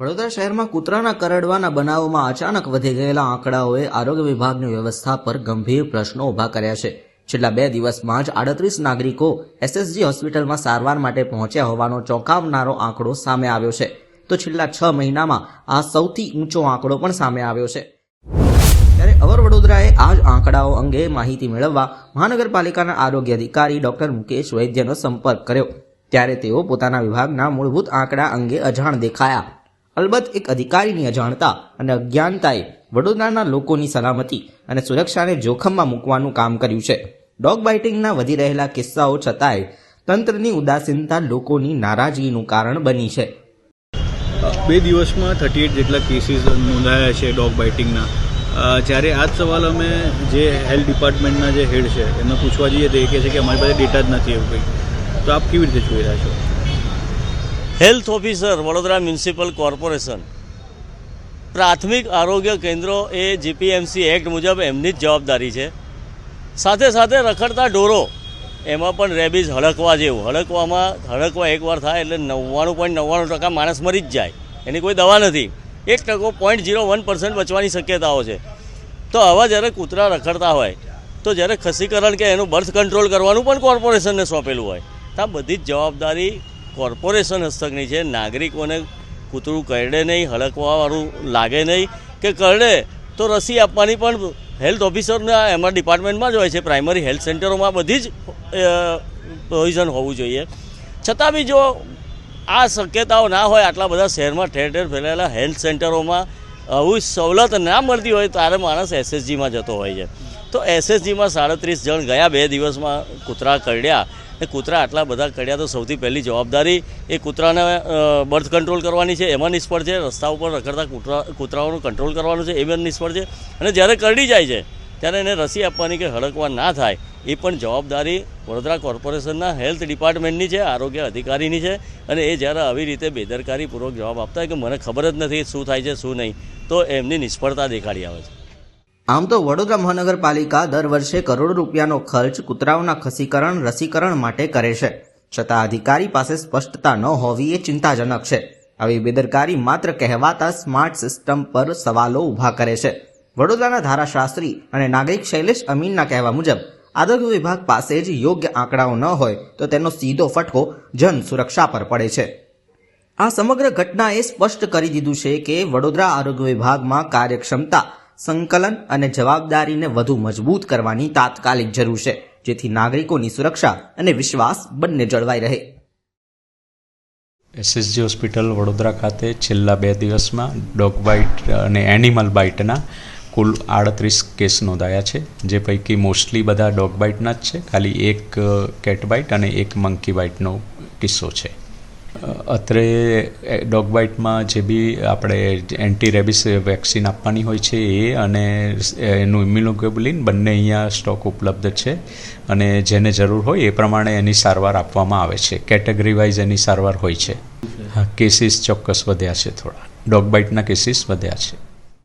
વડોદરા શહેરમાં કૂતરાના કરડવાના બનાવોમાં અચાનક વધી ગયેલા આંકડાઓએ આરોગ્ય વિભાગની વ્યવસ્થા પર ગંભીર પ્રશ્નો ઊભા કર્યા છે. છેલ્લા બે દિવસમાં જ આડત્રીસ નાગરિકો એસએસજી હોસ્પિટલમાં સારવાર માટે પહોંચ્યા હોવાનો ચોંકાવનારો આંકડો સામે આવ્યો છે. તો છેલ્લા છ મહિનામાં આ સૌથી ઊંચો આંકડો પણ સામે આવ્યો છે. ત્યારે અવર વડોદરાએ આ જ આંકડાઓ અંગે માહિતી મેળવવા મહાનગરપાલિકાના આરોગ્ય અધિકારી ડોક્ટર મુકેશ વૈદ્યનો સંપર્ક કર્યો. ત્યારે તેઓ પોતાના વિભાગના મૂળભૂત આંકડા અંગે અજાણ દેખાયા. અલબત્ત એક અધિકારીની અજાણતા અને અજ્ઞાનતાએ વડોદરાના લોકોની સલામતી અને સુરક્ષાને જોખમમાં મૂકવાનું કામ કર્યું છે. ડોગ બાઇટિંગના વધી રહેલા કિસ્સાઓ છતાંય તંત્રની ઉદાસીનતા લોકોની નારાજગીનું કારણ બની છે. બે દિવસમાં થર્ટી એટ જેટલા કેસીસ નોંધાયા છે ડોગ બાઇટિંગના. જ્યારે આ જ સવાલ અમે જે હેલ્થ ડિપાર્ટમેન્ટના જે હેડ છે એમને પૂછવા જઈએ તો એ કહે છે કે અમારી પાસે ડેટા જ નથી એવું કંઈ તો આપ કેવી રીતે જોઈ રહ્યા છો? Health officer Vadodara municipal corporation. પ્રાથમિક આરોગ્ય કેન્દ્રો એ જીપીએમસી એક્ટ મુજબ એમની જ જવાબદારી છે. સાથે સાથે રખડતા ઢોરો, એમાં પણ રેબીઝ હડકવા જેવું. હડકવામાં, હડકવા એકવાર થાય એટલે નવ્વાણું પોઈન્ટ નવ્વાણું ટકા માણસ મરી જ જાય. એની કોઈ દવા નથી. એક ટકો પોઈન્ટ ઝીરો વન પર્સન્ટ બચવાની શક્યતાઓ છે. તો આવા જ્યારે કૂતરા રખડતા હોય, તો જ્યારે ખસીકરણ કે એનું બર્થ કંટ્રોલ કરવાનું પણ કોર્પોરેશનને સોંપેલું હોય, તો આ બધી જ જવાબદારી કોર્પોરેશન હસ્તકની છે. નાગરિકોને કૂતરું કરડે નહીં હડકવાવાળું લાગે નહીં કે કરડે, તો રસી આપવાની પણ હેલ્થ ઓફિસરના એમાં ડિપાર્ટમેન્ટમાં જ હોય છે. પ્રાઇમરી હેલ્થ સેન્ટરોમાં બધી જ પ્રોવિઝન હોવું જોઈએ. છતાં બી જો આ શક્યતાઓ ના હોય, આટલા બધા શહેરમાં ઠેર ઠેર ફેલાયેલા હેલ્થ સેન્ટરોમાં આવું સવલત ના મળતી હોય, ત્યારે માણસ એસએસજીમાં જતો હોય છે. તો એસએસજીમાં સાડત્રીસ જણ ગયા બે દિવસમાં કૂતરા કરડ્યા. ને કૂતરા આટલા બધા કર્યા તો સૌથી પહેલી જવાબદારી એ કૂતરાને બર્થ કંટ્રોલ કરવાની છે, એમાં નિષ્ફળ છે, રસ્તા ઉપર રખડતા કૂતરા, કૂતરાઓનું કંટ્રોલ કરવાનું છે એમાં નિષ્ફળ છે. અને જ્યારે કરડી જાય છે, ત્યારે એને રસી આપવાની કે હડકવા ના થાય, એ પણ જવાબદારી વડોદરા કોર્પોરેશનના હેલ્થ ડિપાર્ટમેન્ટની છે, આરોગ્ય અધિકારીની છે. અને એ જ્યારે આવી રીતે બેદરકારીપૂર્વક જવાબ આપતા હોય કે મને ખબર જ નથી શું થાય છે, શું નહીં, તો એમની નિષ્ફળતા દેખાડી આવે છે. આમ તો વડોદરા મહાનગરપાલિકા દર વર્ષે કરોડો રૂપિયાનો ખર્ચ કૂતરાઓના ખસીકરણ, રસીકરણ માટે કરે છે. છતાં અધિકારી પાસે સ્પષ્ટતા ન હોવી એ ચિંતાજનક છે. આવી બેદરકારી માત્ર કહેવાતા સ્માર્ટ સિસ્ટમ પર સવાલો ઊભા કરે છે. વડોદરાના ધારાશાસ્ત્રી અને નાગરિક શૈલેષ અમીનના કહેવા મુજબ, આરોગ્ય વિભાગ પાસે જ યોગ્ય આંકડાઓ ન હોય તો તેનો સીધો ફટકો જન સુરક્ષા પર પડે છે. આ સમગ્ર ઘટનાએ સ્પષ્ટ કરી દીધું છે કે વડોદરા આરોગ્ય વિભાગમાં કાર્યક્ષમતા સંકલન અને જવાબદારીને વધુ મજબૂત કરવાની તાત્કાલિક જરૂર છે, જેથી નાગરિકોની સુરક્ષા અને વિશ્વાસ બંને જળવાઈ રહે. એસએસજી હોસ્પિટલ વડોદરા ખાતે છેલ્લા બે દિવસમાં ડોગ બાઇટ અને એનિમલ બાઇટના કુલ આડત્રીસ કેસ નોંધાયા છે, જે પૈકી મોસ્ટલી બધા ડોગ બાઇટના જ છે. ખાલી એક કેટ બાઇટ અને એક મંકી બાઇટનો કિસ્સો છે. અત્રે ડોગ બાઇટમાં જે બી આપણે એન્ટી રેબિસ વેક્સિન આપવાની હોય છે એ અને એનું ઇમ્યુનોગ્લોબ્યુલિન બંને અહીંયા સ્ટોક ઉપલબ્ધ છે. અને જેને જરૂર હોય એ પ્રમાણે એની સારવાર આપવામાં આવે છે. કેટેગરી વાઇઝ એની સારવાર હોય છે. હા કેસીસ ચોક્કસ વધ્યા છે થોડા. ડોગ બાઇટના કેસીસ વધ્યા છે.